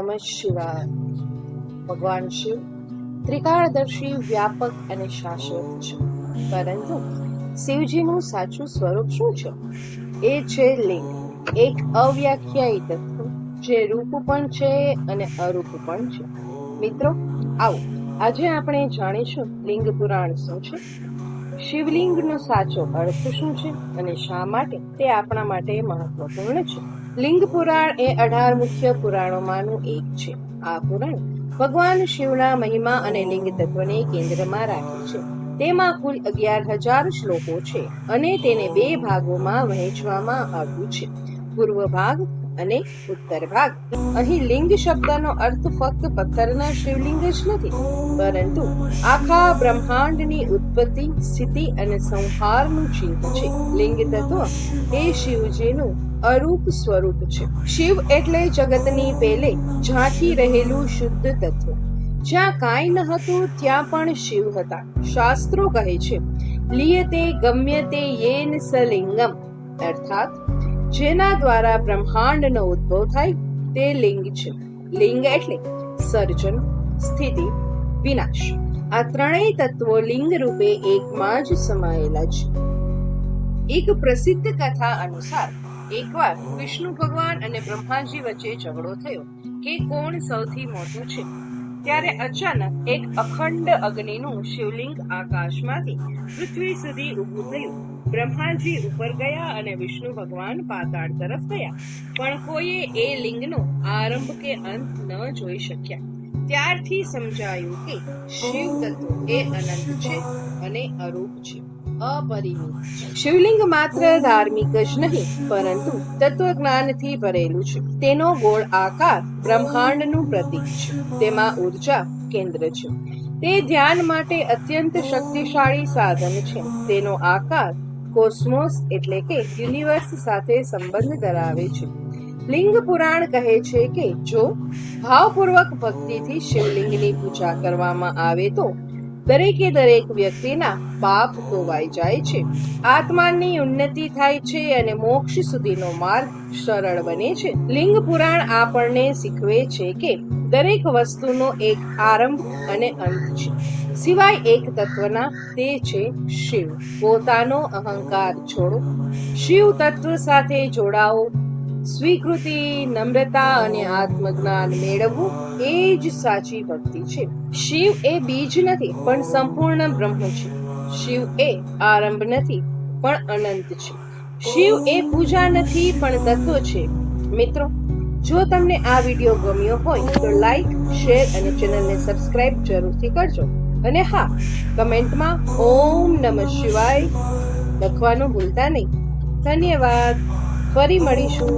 નમઃ શિવાય. ભગવાન શિવ ત્રિકાળદર્શી, વ્યાપક અને શાશ્વત છે. પરંતુ શિવજીનું સાચું સ્વરૂપ શું છે? એ છે લિંગ. એક અવ્યાખ્યાયિત જે રૂપ પણ છે અને અરૂપ પણ છે. મિત્રો, આવો, આજે આપણે જાણીશું લિંગ પુરાણ શું છે? શિવલિંગનો સાચો અર્થ શું છે અને શા માટે તે આપણા માટે મહત્વપૂર્ણ છે? લિંગ પુરાણ એ અઢાર મુખ્ય પુરાણોમાંનું એક છે. આ પુરાણ ભગવાન શિવના મહિમા અને લિંગ તત્વને કેન્દ્રમાં રાખે છે. તેમાં કુલ અગિયાર હજાર શ્લોકો છે અને તેને બે ભાગોમાં વહેંચવામાં આવ્યું છે. પૂર્વ ભાગ અને ઉત્તર ભાગ. અહીં લિંગ શબ્દનો અર્થ ફક્ત પથ્થરના શિવલિંગ જ નથી, પરંતુ આખા બ્રહ્માંડની ઉત્પત્તિ, સ્થિતિ અને સંહારનું ચિહ્ન છે. લિંગ તત્વ એ શિવજીનું અરૂપ સ્વરૂપ છે. શિવ એટલે જગતની પેલે ઝાંખી રહેલું શુદ્ધ તત્વ. જ્યાં કાંઈ ન હતું, ત્યાં પણ શિવ હતા. શાસ્ત્રો કહે છે, લિયતે ગમ્યતે યેન સલિંગમ. અર્થાત જેના દ્વારા બ્રહ્માંડનો ઉદ્ભવ થાય તે લિંગ છે. લિંગ એટલે સર્જન, સ્થિતિ, વિનાશ. આ ત્રણેય તત્વો લિંગ રૂપે એકમાં જ સમાયેલા છે. એક પ્રસિદ્ધ કથા અનુસાર એકવાર વિષ્ણુ ભગવાન અને બ્રહ્માજી વચ્ચે ઝઘડો થયો કે કોણ સૌથી મોટું છે? ત્યારે અચાનક એક અખંડ અગ્નિનું શિવલિંગ આકાશમાંથી પૃથ્વી સુધી ઊભું થયું. બ્રહ્માજી ઉપર ગયા અને વિષ્ણુ ભગવાન પાતાળ તરફ ગયા. પણ કોઈએ એ લિંગનો આરંભ કે અંત ન જોઈ શક્યા. ત્યારથી સમજાયું કે શિવ તત્વ એ અનંત છે અને અરૂપ છે. અપરિમિત. શિવલિંગ માત્ર ધાર્મિક જ નહીં, પરંતુ તત્વજ્ઞાનથી ભરેલું છે. તેનો ગોળ આકાર બ્રહ્માંડનું પ્રતીક છે. તેમાં ઊર્જા કેન્દ્ર છે. તે ધ્યાન માટે અત્યંત શક્તિશાળી સાધન છે. તેનો આકાર કોસ્મોસ એટલે કે યુનિવર્સ સાથે સંબંધ ધરાવે છે. લિંગ પુરાણ કહે છે કે જો ભાવપૂર્વક ભક્તિથી શિવલિંગની પૂજા કરવામાં આવે તો દરેકે દરેક વ્યક્તિના પાપ ધોવાઈ જાય છે. આત્માની ઉન્નતિ થાય છે અને મોક્ષ સુધીનો માર્ગ સરળ બને છે. લિંગ પુરાણ આપણને શીખવે છે કે દરેક વસ્તુનો એક આરંભ અને અંત છે. સિવાય એક તત્વના તે છે શિવ. પોતાનો અહંકાર છોડો. શિવ તત્વ સાથે જોડાઓ સ્વીકૃતિ, નમ્રતા અને આત્મજ્ઞાન મેળવવું એ જ સાચી ભક્તિ છે. શિવ એ બીજ નથી, પણ સંપૂર્ણ બ્રહ્મ છે. શિવ એ આરંભ નથી, પણ અનંત છે. શિવ એ પૂજા નથી, પણ તત્વ છે. મિત્રો, જો તમને આ વીડિયો ગમ્યો હોય, તો લાઈક, શેર અને ચેનલને સબસ્ક્રાઇબ જરૂરથી કરજો. અને હા, કમેન્ટમાં ઓમ નમઃ શિવાય લખવાનું ભૂલતા નહીં. ધન્યવાદ. ફરી મળીશું.